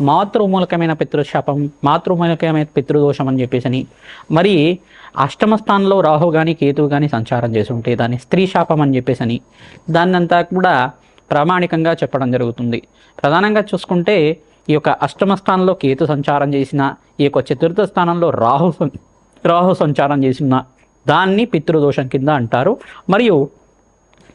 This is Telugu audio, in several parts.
మాతృమూలకమైన పితృశాపం మాతృమూలకమైన పితృదోషం అని చెప్పేసి అని మరి అష్టమ స్థానంలో రాహు కానీ కేతువు కానీ సంచారం చేసి ఉంటే దాన్ని స్త్రీ శాపం అని చెప్పేసి అని దాన్నంతా కూడా ప్రామాణికంగా చెప్పడం జరుగుతుంది. ప్రధానంగా చూసుకుంటే ఈ యొక్క అష్టమ స్థానంలో కేతు సంచారం చేసిన ఈ యొక్క చతుర్థ స్థానంలో రాహు రాహు సంచారం చేసిన దాన్ని పితృదోషం కింద అంటారు. మరియు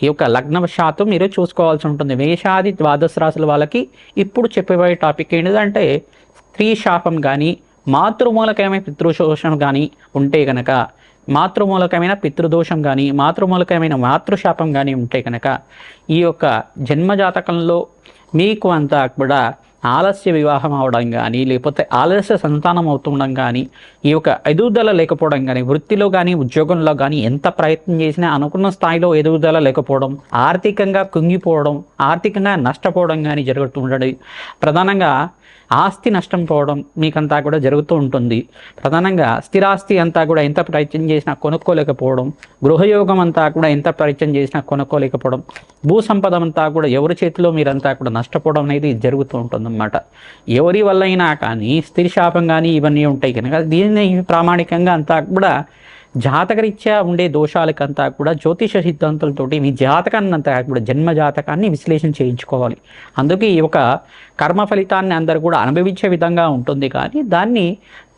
ఈ యొక్క లగ్నవశాత్తు మీరు చూసుకోవాల్సి ఉంటుంది. మేషాది ద్వాదశ రాశుల వాళ్ళకి ఇప్పుడు చెప్పబోయే టాపిక్ ఏంటిదంటే స్త్రీ శాపం కానీ మాతృమూలకమైన పితృశోషం కానీ ఉంటే కనుక మాతృమూలకమైన పితృదోషం కానీ మాతృమూలకమైన మాతృశాపం కానీ ఉంటే కనుక ఈ యొక్క జన్మజాతకంలో మీకు అంతా కూడా ఆలస్య వివాహం అవడం కానీ లేకపోతే ఆలస్య సంతానం అవుతుండడం కానీ ఈ యొక్క ఎదుగుదల లేకపోవడం కానీ వృత్తిలో కానీ ఉద్యోగంలో కానీ ఎంత ప్రయత్నం చేసినా అనుకున్న స్థాయిలో ఎదుగుదల లేకపోవడం ఆర్థికంగా కుంగిపోవడం ఆర్థికంగా నష్టపోవడం కానీ జరుగుతుండడం. ప్రధానంగా ఆస్తి నష్టం పోవడం మీకంతా కూడా జరుగుతూ ఉంటుంది. ప్రధానంగా స్థిరాస్తి అంతా కూడా ఎంత ప్రయత్నం చేసినా కొనుక్కోలేకపోవడం గృహయోగం అంతా కూడా ఎంత ప్రయత్నం చేసినా కొనుక్కోలేకపోవడం భూ సంపద అంతా కూడా ఎవరి చేతిలో మీరంతా కూడా నష్టపోవడం అనేది జరుగుతూ ఉంటుందన్నమాట. ఎవరి వల్లైనా కానీ స్థిరశాపం కానీ ఇవన్నీ ఉంటాయి కనుక దీన్ని ప్రామాణికంగా అంతా కూడా జాతకరీత్యా ఉండే దోషాలకంతా కూడా జ్యోతిష సిద్ధాంతాలతోటి మీ జాతకాన్నంతా కూడా జన్మ జాతకాన్ని విశ్లేషణ చేయించుకోవాలి. అందుకే ఈ యొక్క కర్మ ఫలితాన్ని అందరూ కూడా అనుభవించే విధంగా ఉంటుంది. కానీ దాన్ని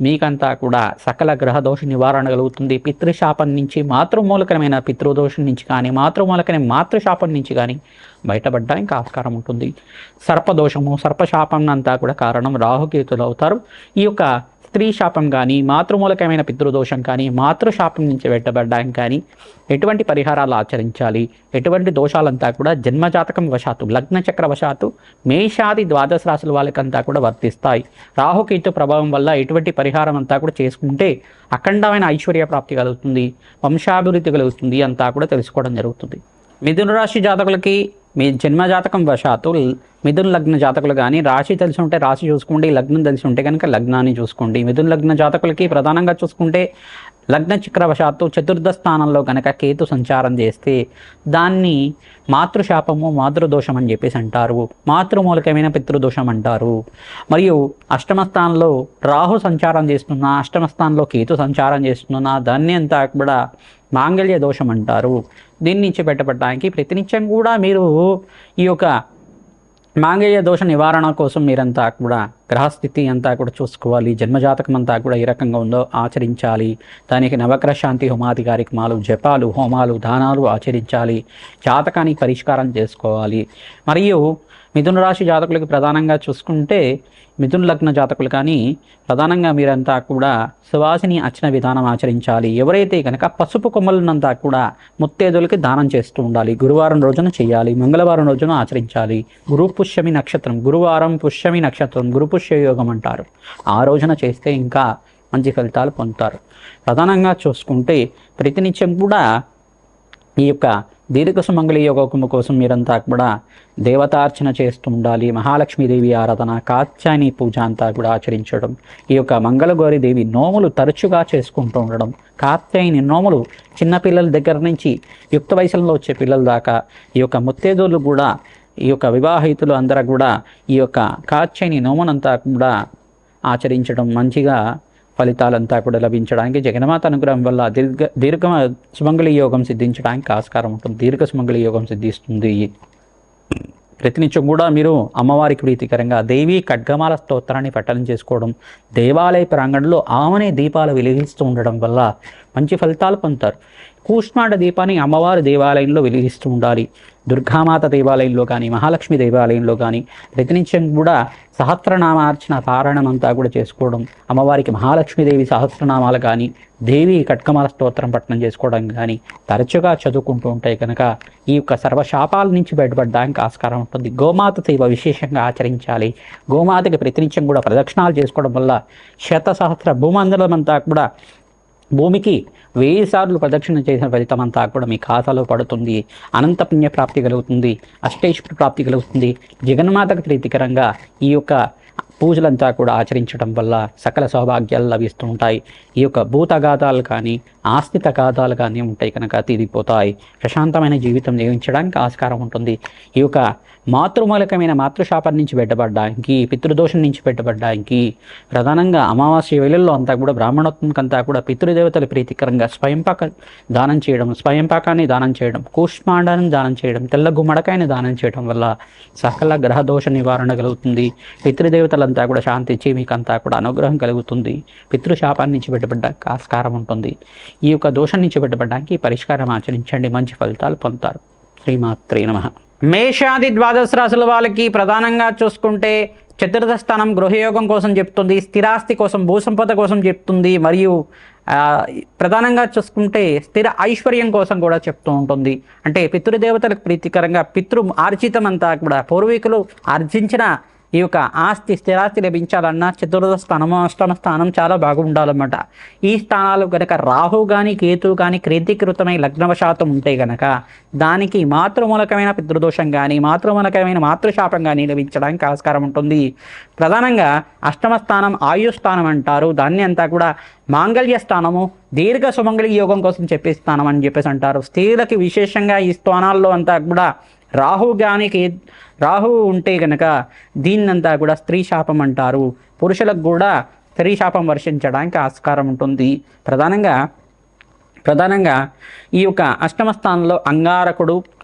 మీకంతా కూడా సకల గ్రహ దోష నివారణ కలుగుతుంది. పితృశాపం నుంచి మాతృమూలకమైన పితృదోషం నుంచి కానీ మాతృమూలకమైన మాతృశాపం నుంచి కానీ బయటపడడానికి ఆస్కారం ఉంటుంది. సర్పదోషము సర్పశాపం అంతా కూడా కారణం రాహుకేతులు అవుతారు. ఈ యొక్క స్త్రీ శాపం కానీ మాతృమూలకమైన పితృదోషం కానీ మాతృశాపం నుంచి పెట్టబడ్డానికి కానీ ఎటువంటి పరిహారాలు ఆచరించాలి? ఎటువంటి దోషాలంతా కూడా జన్మజాతకం వశాత్తు లగ్న చక్ర వశాత్తు మేషాది ద్వాదశ రాశుల వాళ్ళకంతా కూడా వర్తిస్తాయి. రాహుకేతు ప్రభావం వల్ల ఎటువంటి పరిహారం అంతా కూడా చేసుకుంటే అఖండమైన ఐశ్వర్య ప్రాప్తి కలుగుతుంది వంశాభివృద్ధి కలుగుతుంది అంతా కూడా తెలుసుకోవడం జరుగుతుంది. మిథున రాశి జాతకులకి మీ జన్మజాతకం వశాత్తు మిథున లగ్న జాతకులు కానీ రాశి తెలిసి ఉంటే రాశి చూసుకోండి లగ్నం తెలిసి ఉంటే కనుక లగ్నాన్ని చూసుకోండి. మిథున లగ్న జాతకులకి ప్రధానంగా చూసుకుంటే లగ్న చక్రవశాత్తు చతుర్థ స్థానంలో కనుక కేతు సంచారం చేస్తే దాన్ని మాతృశాపము మాతృదోషం అని చెప్పేసి అంటారు. మాతృమూలకమైన పితృదోషం అంటారు. మరియు అష్టమ స్థానంలో రాహు సంచారం చేస్తున్నా అష్టమ స్థానంలో కేతు సంచారం చేస్తున్నా దాన్ని అంతా కూడా మాంగళ్య దోషం అంటారు. దీని నుంచి పెట్టబడడానికి ప్రతినిత్యం కూడా మీరు ఈ యొక్క మాంగళ్య దోష నివారణ కోసం మీరంతా కూడా గ్రహస్థితి అంతా కూడా చూసుకోవాలి. జన్మజాతకం అంతా కూడా ఏ రకంగా ఉందో ఆచరించాలి. దానికి నవగ్రహ శాంతి హోమాది కార్యక్రమాలు జపాలు హోమాలు దానాలు ఆచరించాలి. జాతకానికి పరిష్కారం చేసుకోవాలి. మరియు మిథున రాశి జాతకులకి ప్రధానంగా చూసుకుంటే మిథున లగ్న జాతకులు కానీ ప్రధానంగా మీరంతా కూడా సువాసిని అర్చన విధానం ఆచరించాలి. ఎవరైతే కనుక పసుపు కొమ్మలనంతా కూడా ముత్తేదులకి దానం చేస్తూ ఉండాలి. గురువారం రోజున చేయాలి. మంగళవారం రోజున ఆచరించాలి. గురు పుష్యమి నక్షత్రం గురువారం పుష్యమి నక్షత్రం గురు పుష్య యోగం అంటారు ఆ రోజున చేస్తే ఇంకా మంచి ఫలితాలు పొందుతారు. ప్రధానంగా చూసుకుంటే ప్రతినిత్యం కూడా ఈ యొక్క దీర్ఘ సుమంగళి యోగము కోసం మీరంతా కూడా దేవతార్చన చేస్తూ ఉండాలి. మహాలక్ష్మీదేవి ఆరాధన కాత్యాయని పూజ అంతా కూడా ఆచరించడం ఈ యొక్క మంగళగౌరి దేవి నోములు తరచుగా చేసుకుంటూ ఉండడం కాత్యాయని నోములు చిన్నపిల్లల దగ్గర నుంచి యుక్త వయసులో వచ్చే పిల్లల దాకా ఈ యొక్క ముత్తేదోళ్ళు కూడా ఈ యొక్క వివాహితులు అందరూ కూడా ఈ యొక్క కాత్యాయని నోమనంతా కూడా ఆచరించడం మంచిగా ఫలితాలంతా కూడా లభించడానికి జగన్మాత అనుగ్రహం వల్ల దీర్ఘ దీర్ఘ సుమంగళి యోగం సిద్ధించడానికి ఆస్కారం ఉంటుంది. దీర్ఘ సుమంగళి యోగం సిద్ధిస్తుంది. ప్రతినిత్యం కూడా మీరు అమ్మవారికి ప్రీతికరంగా దేవి ఖడ్గమాల స్తోత్రాన్ని పట్టణం చేసుకోవడం దేవాలయ ప్రాంగణంలో ఆమెనే దీపాలు వెలిగిస్తూ ఉండడం వల్ల మంచి ఫలితాలు పొందుతారు. కూష్మాండ దీపాన్ని అమ్మవారి దేవాలయంలో వెలిగిస్తూ ఉండాలి. దుర్గామాత దేవాలయంలో కానీ మహాలక్ష్మి దేవాలయంలో కానీ ప్రతినిత్యం కూడా సహస్రనామార్చన పారాయణం అంతా కూడా చేసుకోవడం అమ్మవారికి మహాలక్ష్మీదేవి సహస్రనామాలు కానీ దేవి కట్కమాల స్తోత్రం పట్టణం చేసుకోవడం కానీ తరచుగా చదువుకుంటూ ఉంటాయి కనుక ఈ యొక్క సర్వశాపాల నుంచి బయటపడడానికి ఆస్కారం ఉంటుంది. గోమాత సేవ విశేషంగా ఆచరించాలి. గోమాతకి ప్రతినిత్యం కూడా ప్రదక్షిణాలు చేసుకోవడం వల్ల శత సహస్ర భూమండలం అంతా కూడా భూమికి వెయ్యి సార్లు ప్రదక్షిణ చేసిన ఫలితం అంతా కూడా మీ ఖాతాలో పడుతుంది. అనంత పుణ్య ప్రాప్తి కలుగుతుంది. అష్టైశ్వర ప్రాప్తి కలుగుతుంది. జగన్మాతకు ప్రీతికరంగా ఈ యొక్క పూజలంతా కూడా ఆచరించడం వల్ల సకల సౌభాగ్యాలు లభిస్తూ ఉంటాయి ఈ యొక్క భూతగాథాలు కానీ ఆస్తి తగాదాలు కానీ ఉంటాయి కనుక తీరిపోతాయి. ప్రశాంతమైన జీవితం జీవించడానికి ఆస్కారం ఉంటుంది. ఈ యొక్క మాతృమూలకమైన మాతృశాపం నుంచి పెట్టబడ్డానికి పితృదోషం నుంచి పెట్టబడ్డానికి ప్రధానంగా అమావాస్య వేళల్లో అంతా కూడా బ్రాహ్మణోత్మకంతా కూడా పితృదేవతలు ప్రీతికరంగా స్వయంపాక దానం చేయడం స్వయంపాకాన్ని దానం చేయడం కూష్మాండాన్ని దానం చేయడం తెల్ల గుమ్మడకాయని దానం చేయడం వల్ల సకల గ్రహదోష నివారణ కలుగుతుంది. పితృదేవతలంతా కూడా శాంతించి మీకంతా కూడా అనుగ్రహం కలుగుతుంది. పితృశాపాన్ని నుంచి పెట్టబడ్డానికి ఆస్కారం ఉంటుంది. ఈ యొక్క దోషం నుంచి బయటపడడానికి పరిష్కారం ఆచరించండి. మంచి ఫలితాలు పొందుతారు. శ్రీమాత్రే నమ. మేషాది ద్వాదశ రాశుల వాళ్ళకి ప్రధానంగా చూసుకుంటే చతుర్థ స్థానం గృహయోగం కోసం చెప్తుంది స్థిరాస్తి కోసం భూసంపద కోసం చెప్తుంది మరియు ప్రధానంగా చూసుకుంటే స్థిర ఐశ్వర్యం కోసం కూడా చెప్తూ ఉంటుంది. అంటే పితృదేవతలకు ప్రీతికరంగా పితృ ఆర్జితం అంతా కూడా పూర్వీకులు ఆర్జించిన ఈ యొక్క ఆస్తి స్థిరాస్తి లభించాలన్నా చతుర్థ స్థానము అష్టమ స్థానం చాలా బాగుండాలన్నమాట. ఈ స్థానాలు కనుక రాహు కానీ కేతు కానీ క్రీతీకృతమై లగ్నవశాతం ఉంటే గనక దానికి మాతృమూలకమైన పితృదోషం కానీ మాతృమూలకమైన మాతృశాపం కానీ లభించడానికి ఆస్కారం ఉంటుంది. ప్రధానంగా అష్టమ స్థానం ఆయు స్థానం అంటారు. దాన్ని అంతా కూడా మాంగళ్య స్థానము దీర్ఘ సుమంగళి యోగం కోసం చెప్పే స్థానం అని చెప్పేసి అంటారు. స్త్రీలకి విశేషంగా ఈ స్థానాల్లో అంతా కూడా రాహు గానికి రాహు ఉంటే గనక దీన్నంతా కూడా స్త్రీ శాపం అంటారు. పురుషులకు కూడా స్త్రీ శాపం వర్షించడానికి ఆస్కారం ఉంటుంది. ప్రధానంగా ప్రధానంగా ఈ యొక్క అష్టమ స్థానంలో అంగారకుడు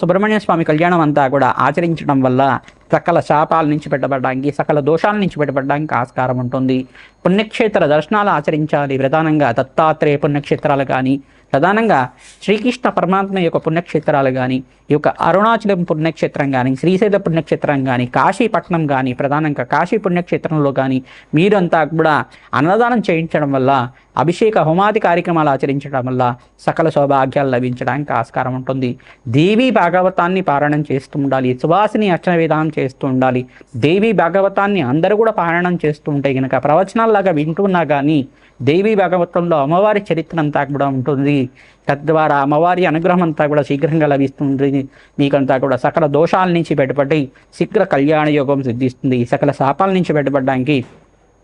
సుబ్రహ్మణ్య స్వామి కళ్యాణం అంతా కూడా ఆచరించడం వల్ల సకల శాపాల నుంచి పెట్టబడడానికి సకల దోషాల నుంచి పెట్టబడడానికి ఆస్కారం ఉంటుంది. పుణ్యక్షేత్ర దర్శనాలు ఆచరించాలి ప్రధానంగా. దత్తాత్రేయ పుణ్యక్షేత్రాలు కానీ ప్రధానంగా శ్రీకృష్ణ పరమాత్మ యొక్క పుణ్యక్షేత్రాలు కానీ ఈ యొక్క అరుణాచలం పుణ్యక్షేత్రం కానీ శ్రీశైల పుణ్యక్షేత్రం కానీ కాశీపట్నం కానీ ప్రధానంగా కాశీ పుణ్యక్షేత్రంలో కానీ మీరంతా కూడా అన్నదానం చేయించడం వల్ల అభిషేక హోమాది కార్యక్రమాలు ఆచరించడం వల్ల సకల సౌభాగ్యాలు లభించడానికి ఆస్కారం ఉంటుంది. దేవీ భాగవతాన్ని పారాయణం చేస్తూ ఉండాలి. సువాసిని అర్చన విధానం చేస్తూ ఉండాలి. దేవీ భాగవతాన్ని అందరూ కూడా పారాయణం చేస్తూ ఉంటే కనుక ప్రవచనాల్లాగా వింటున్నా కానీ దేవీ భాగవతంలో అమ్మవారి చరిత్ర అంతా కూడా ఉంటుంది. తద్వారా అమ్మవారి అనుగ్రహం అంతా కూడా శీఘ్రంగా లభిస్తుంది. మీకంతా కూడా సకల దోషాల నుంచి బయటపడి శీఘ్ర కళ్యాణ యోగం సిద్ధిస్తుంది. సకల శాపాల నుంచి బయటపడడానికి